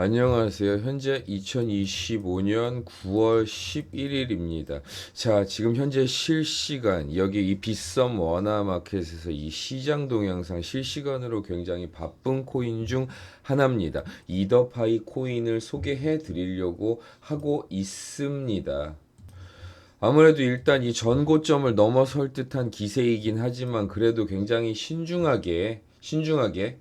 안녕하세요. 현재 2025년 9월 11일입니다. 자, 지금 현재 실시간 여기 이 빗썸 원화 마켓에서 이 시장 동영상 실시간으로 굉장히 바쁜 코인 중 하나입니다. 이더파이 코인을 소개해 드리려고 하고 있습니다. 아무래도 일단 이 전고점을 넘어설 듯한 기세이긴 하지만 그래도 굉장히 신중하게 신중하게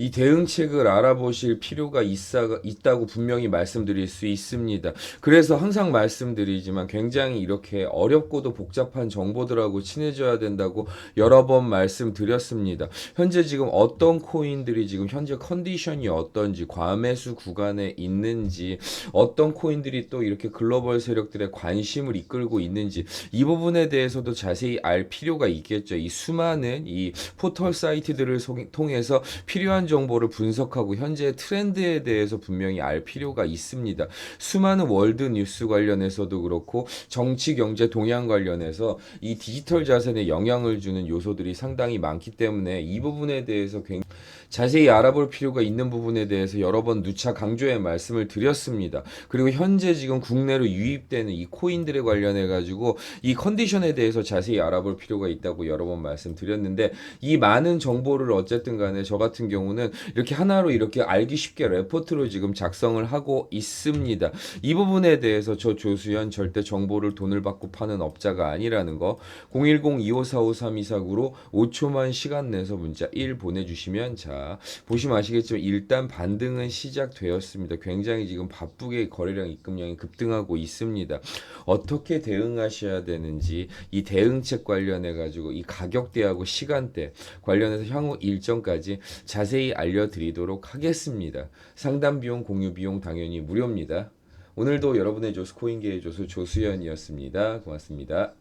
이 대응책을 알아보실 필요가 있어, 있다고 분명히 말씀드릴 수 있습니다. 그래서 항상 말씀드리지만 굉장히 이렇게 어렵고도 복잡한 정보들하고 친해져야 된다고 여러 번 말씀드렸습니다. 현재 지금 어떤 코인들이 지금 현재 컨디션이 어떤지, 과매수 구간에 있는지, 어떤 코인들이 또 이렇게 글로벌 세력들의 관심을 이끌고 있는지, 이 부분에 대해서도 자세히 알 필요가 있겠죠. 이 수많은 이 포털 사이트들을 소- 통해서 필요한 정보를 분석하고 현재의 트렌드에 대해서 분명히 알 필요가 있습니다. 수많은 월드 뉴스 관련해서도 그렇고 정치 경제 동향 관련해서 이 디지털 자산에 영향을 주는 요소들이 상당히 많기 때문에 이 부분에 대해서 굉장히 자세히 알아볼 필요가 있는 부분에 대해서 여러 번 누차 강조해 말씀을 드렸습니다. 그리고 현재 지금 국내로 유입되는 이 코인들에 관련해 가지고 이 컨디션에 대해서 자세히 알아볼 필요가 있다고 여러 번 말씀드렸는데 이 많은 정보를 어쨌든 간에 저 같은 경우 는 이렇게 하나로 이렇게 알기 쉽게 레포트로 지금 작성을 하고 있습니다. 이 부분에 대해서 저 조수현 절대 정보를 돈을 받고 파는 업자가 아니라는 거 010-2545-3249로 5초만 시간 내서 문자 1 보내주시면 자 보시면 아시겠지만 일단 반등은 시작되었습니다. 굉장히 지금 바쁘게 거래량 입금량이 급등하고 있습니다. 어떻게 대응하셔야 되는지 이 대응책 관련해 가지고 이 가격대하고 시간대 관련해서 향후 일정까지 자세히 알려드리도록 하겠습니다. 상담 비용, 공유 비용 당연히 무료입니다. 오늘도 여러분의 조수 코인계의 조수 조수연이었습니다. 고맙습니다.